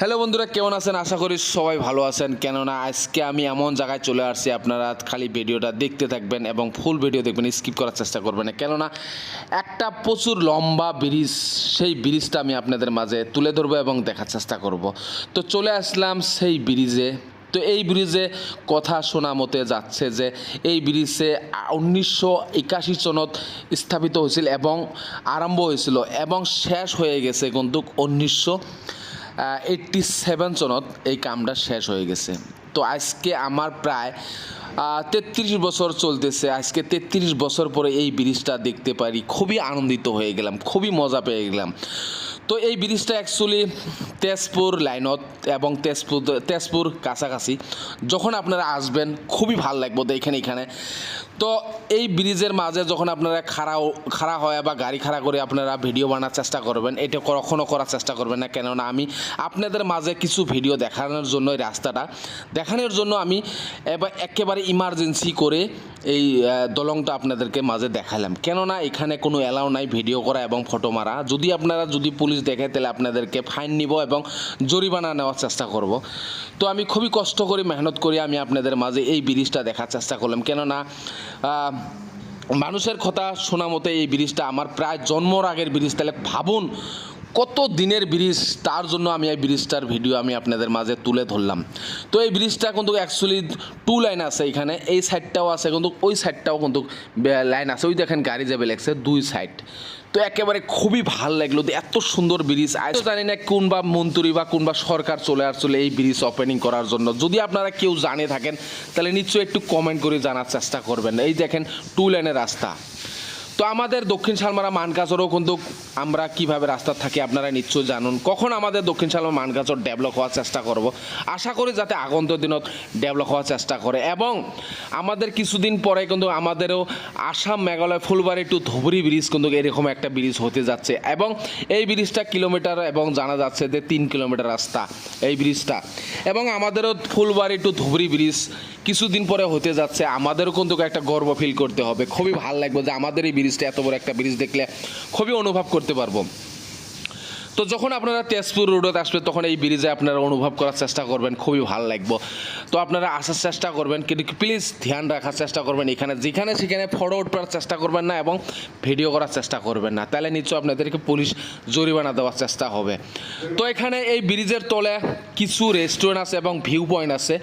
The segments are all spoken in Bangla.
হ্যালো বন্ধুরা, কেমন আছেন? আশা করি সবাই ভালো আছেন। কেননা আজকে আমি এমন জায়গায় চলে আসছি, আপনারা খালি ভিডিওটা দেখতে থাকবেন এবং ফুল ভিডিও দেখবেন স্কিপ করার চেষ্টা করবেন। কেননা একটা প্রচুর লম্বা ব্রিজ সেই ব্রিজটা আমি আপনাদের মাঝে তুলে ধরবো এবং দেখার চেষ্টা করব। তো চলে আসলাম সেই ব্রিজে তো এই ব্রিজে কথা শোনা মতে যাচ্ছে যে, এই ব্রিজে উনিশশো একাশি সনত স্থাপিত হয়েছিল এবং আরম্ভ হয়েছিল এবং শেষ হয়ে গেছে কিন্তু উনিশশো এইট্টি সেভেন সনত এই কামটা শেষ হয়ে গেছে। তো আজকে আমার প্রায় তেত্রিশ বছর চলতেছে। আজকে তেত্রিশ বছর পরে এই ব্রিজটা দেখতে পারি খুবই আনন্দিত হয়ে গেলাম, খুবই মজা পেয়ে গেলাম। তো এই ব্রিজটা অ্যাকচুয়ালি তেজপুর লাইনত এবং তেজপুর তেজপুর কাছাকাছি। যখন আপনারা আসবেন, খুবই ভালো লাগবে এখানে এখানে। তো এই ব্রিজের মাঝে যখন আপনারা খাড়া খাড়া হয় বা গাড়ি খাড়া করে আপনারা ভিডিও বানার চেষ্টা করবেন, এটা কখনো করার চেষ্টা করবেন না। কেননা আমি আপনাদের মাঝে কিছু ভিডিও দেখানোর জন্য এই রাস্তাটা। দেখানোর জন্য আমি এবার একেবারে ইমার্জেন্সি করে এই দলংটা আপনাদেরকে মাঝে দেখালাম। কেননা এখানে কোনো অ্যালাউ নাই ভিডিও করা এবং ফটো মারা। যদি আপনারা, যদি পুলিশ দেখে, তাহলে আপনাদেরকে ফাইন নিব এবং জরিমানা নেওয়ার চেষ্টা করব। তো আমি খুবই কষ্ট করে মেহনত করে আমি আপনাদের মাঝে এই ব্রিজটা দেখার চেষ্টা করলাম। কেননা মানুষের কথা শোনা মতে এই ব্রিজটা আমার প্রায় জন্মর আগের ব্রিজ। তাহলে ভাবুন কত দিনের ব্রিজ, তার জন্য আমি এই ব্রিজটার ভিডিও আমি আপনাদের মাঝে তুলে ধরলাম। তো এই ব্রিজটা কিন্তু অ্যাকচুয়ালি টু লাইন আছে এখানে, এই সাইডটাও আছে কিন্তু, ওই সাইডটাও কিন্তু লাইন আছে। ওই দেখেন গাড়ি যাবে লেগছে দুই সাইড তো একেবারে খুবই ভালো লাগল এত সুন্দর ব্রিজ। আজ জানি না কোন বা মন্ত্রী বা কোন বা সরকার চলে আসলে এই ব্রিজ ওপেনিং করার জন্য। যদি আপনারা কেউ জানে থাকেন, তাহলে নিশ্চয়ই একটু কমেন্ট করে জানার চেষ্টা করবেন। এই দেখেন টু লাইনের রাস্তা। তো আমাদের দক্ষিণ শালমারা মানকাচরও কিন্তু আমরা কীভাবে রাস্তা থাকি আপনারা নিশ্চয়ই জানুন। কখন আমাদের দক্ষিণ শালমারা মানকাচর ডেভেলপ হওয়ার চেষ্টা করব? আশা করি যাতে আগন্ত দিনত ডেভেলপ হওয়ার চেষ্টা করে। এবং আমাদের কিছুদিন পরে কিন্তু আমাদেরও আসাম মেঘালয় ফুলবাড়ি টু ধুবড়ি ব্রিজ কিন্তু এরকম একটা ব্রিজ হতে যাচ্ছে। এবং এই ব্রিজটা কিলোমিটার এবং জানা যাচ্ছে যে তিন কিলোমিটার রাস্তা এই ব্রিজটা এবং আমাদেরও ফুলবাড়ি টু ধুবড়ি ব্রিজ কিছুদিন পরে হতে যাচ্ছে। আমাদেরও কিন্তু একটা গর্ব ফিল করতে হবে। খুবই ভালো লাগবে যে আমাদের এই ব্রিজটা এত বড় একটা ব্রিজ দেখলে খুবই অনুভব করতে পারব। তো যখন আপনারা তেজপুর রোডত আসবে, তখন এই ব্রিজে আপনারা অনুভব করার চেষ্টা করবেন, খুবই ভালো লাগবে। তো আপনারা আসার চেষ্টা করবেন, কিন্তু প্লিজ ধ্যান রাখার চেষ্টা করবেন এখানে। যেখানে সেখানে ফটো উঠবার চেষ্টা করবেন না এবং ভিডিও করার চেষ্টা করবেন না। তাহলে নিশ্চয় আপনাদেরকে পুলিশ জরিমানা দেওয়ার চেষ্টা হবে। তো এখানে এই ব্রিজের তলে কিছু রেস্টুরেন্ট আছে এবং ভিউ পয়েন্ট আছে।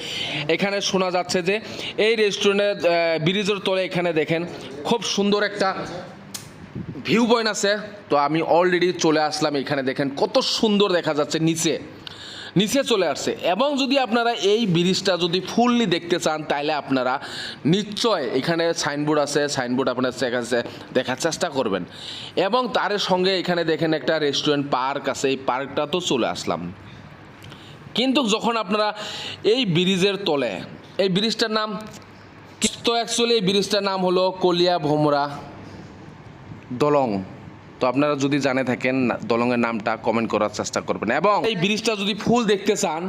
এখানে শোনা যাচ্ছে যে, এই রেস্টুরেন্টের ব্রিজের তলে এখানে দেখেন, খুব সুন্দর একটা ভিউ পয়েন্ট আছে, তো আমি অলরেডি চলে আসলাম এখানে, দেখেন কত সুন্দর দেখা যাচ্ছে নিচে। নিচে চলে আসছে। এবং যদি আপনারা এই ব্রিজটা যদি ফুললি দেখতে চান তাহলে আপনারা নিশ্চয় এখানে সাইনবোর্ড আছে, সাইনবোর্ড আপনার দেখাচ্ছে দেখার চেষ্টা করবেন। এবং তার সঙ্গে এখানে দেখেন একটা রেস্টুরেন্ট পার্ক আছে, এই পার্কটা তো চলে আসলাম। কিন্তু যখন আপনারা এই ব্রিজের তলে, এই ব্রিজটার নাম, তো অ্যাকচুয়ালি এই ব্রিজটার নাম হলো কলিয়া ভোমরা। দলং। তো আপনারা যদি জানে থাকেন দলংয়ের নামটা কমেন্ট করার চেষ্টা করবেন। এবং এই ব্রিজটা যদি ফুল দেখতে চান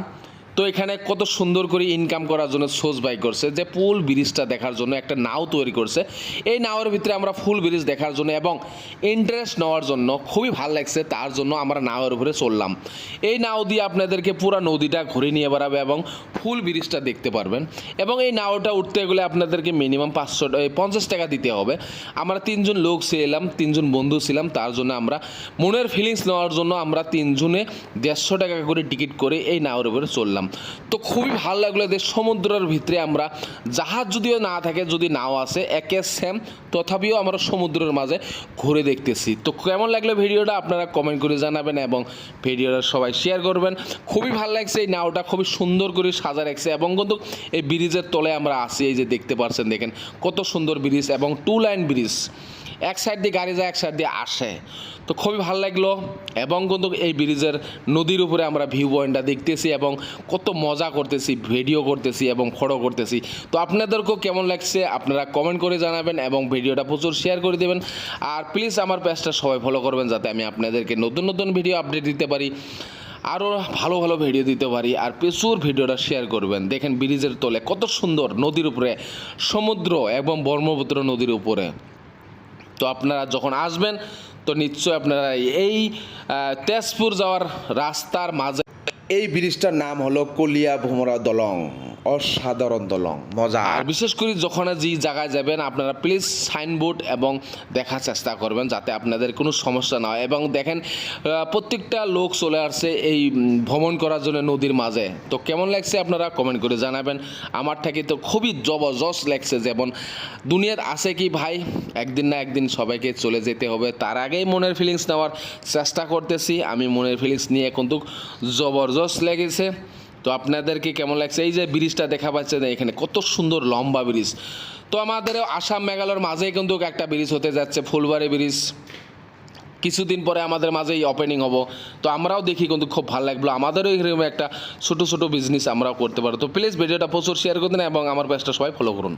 তো এখানে কত সুন্দর করে ইনকাম করার জন্য সোজ বাই করছে, যে পুল ব্রিজটা দেখার জন্য একটা নাও তৈরি করছে। এই নাওয়ের ভিতরে আমরা ফুল ব্রিজ দেখার জন্য এবং ইন্টারেস্ট নেওয়ার জন্য খুবই ভালো লাগছে, তার জন্য আমরা নাওয়ের উপরে চললাম। এই নাও দিয়ে আপনাদেরকে পুরো নদীটা ঘুরে নিয়ে বেড়াবে এবং ফুল ব্রিজটা দেখতে পারবেন। এবং এই নাওটা উঠতে গেলে আপনাদেরকে মিনিমাম পাঁচশো পঞ্চাশ টাকা দিতে হবে। আমরা তিনজন লোক ছিলাম তিনজন বন্ধু ছিলাম, তার জন্য আমরা মনের ফিলিংস নেওয়ার জন্য আমরা তিনজনে দেড়শো টাকা করে টিকিট করে এই নাওয়ের উপরে চললাম। তো খুবই ভালো লাগল যে সমুদ্রের ভিতরে আমরা। জাহাজ যদিও না থাকে, যদি নাও আসে, একে সেম তথাপিও আমরা সমুদ্রের মাঝে ঘুরে দেখতেছি। তো কেমন লাগল ভিডিওটা আপনারা কমেন্ট করে জানাবেন এবং ভিডিওটা সবাই শেয়ার করবেন। খুবই ভালো লাগছে এই নাওটা, খুবই সুন্দর করে সাজা রাখছে এবং কিন্তু এই ব্রিজের তলে আমরা আসি এই যে দেখতে পারছেন, দেখেন কত সুন্দর ব্রিজ এবং টু লাইন ব্রিজ। এক সাইড দিয়ে গাড়ি যায়, এক সাইড দিয়ে আসে। তো খুবই ভালো লাগল এবং কিন্তু এই ব্রিজের নদীর উপরে আমরা ভিউ পয়েন্টটা দেখতেছি এবং কত মজা করতেছি ভিডিও করতেছি এবং ফটো করতেছি। তো আপনাদেরকেও কেমন লাগছে আপনারা কমেন্ট করে জানাবেন এবং ভিডিওটা প্রচুর শেয়ার করে দেবেন। আর প্লিজ আমার পেজটা সবাই ফলো করবেন যাতে আমি আপনাদেরকে নতুন নতুন ভিডিও আপডেট দিতে পারি, আরও ভালো ভালো ভিডিও দিতে পারি আর প্রচুর ভিডিওটা শেয়ার করবেন। দেখেন ব্রিজের তলে কত সুন্দর নদীর উপরে, সমুদ্র এবং ব্রহ্মপুত্র নদীর উপরে। তো আপনারা যখন আসবেন, তো নিশ্চয় আপনারা এই তেজপুর যাওয়ার রাস্তার মাঝে এই ব্রিজটার নাম হলো কলিয়া ভোমরা দলং। অসাধারণ দলং, মজা। বিশেষ করে যখন যে জায়গায় যাবেন, আপনারা প্লিজ সাইনবোর্ড এবং দেখার চেষ্টা করবেন যাতে আপনাদের কোনো সমস্যা না হয়। এবং দেখেন প্রত্যেকটা লোক চলে আসছে এই ভ্রমণ করার জন্য নদীর মাঝে। তো কেমন লাগছে আপনারা কমেন্ট করে জানাবেন। আমার থেকে তো খুবই জবরদস্ত লাগছে যেমন দুনিয়ার আছে কি ভাই? একদিন না একদিন সবাইকে চলে যেতে হবে। তার আগেই মনের ফিলিংস নেওয়ার চেষ্টা করতেছি। আমি মনের ফিলিংস নিয়ে কিন্তু জবরদস্ত লেগেছে। তো আপনাদেরকে কেমন লাগছে? এই যে ব্রিজটা দেখা পাচ্ছে না এখানে, কত সুন্দর লম্বা ব্রিজ। তো আমাদের আসাম মেঘালয়ের মাঝেই কিন্তু একটা ব্রিজ হতে যাচ্ছে, ফুলবাড়ি ব্রিজ। কিছুদিন পরে আমাদের মাঝেই ওপেনিং হব। তো আমরাও দেখি কিন্তু খুব ভালো লাগল। আমাদেরও এরকম একটা ছোটো ছোটো বিজনেস আমরাও করতে পারো। তো প্লিজ ভিডিওটা প্রচুর শেয়ার করে দিন এবং আমার পেজটা সবাই ফলো করুন।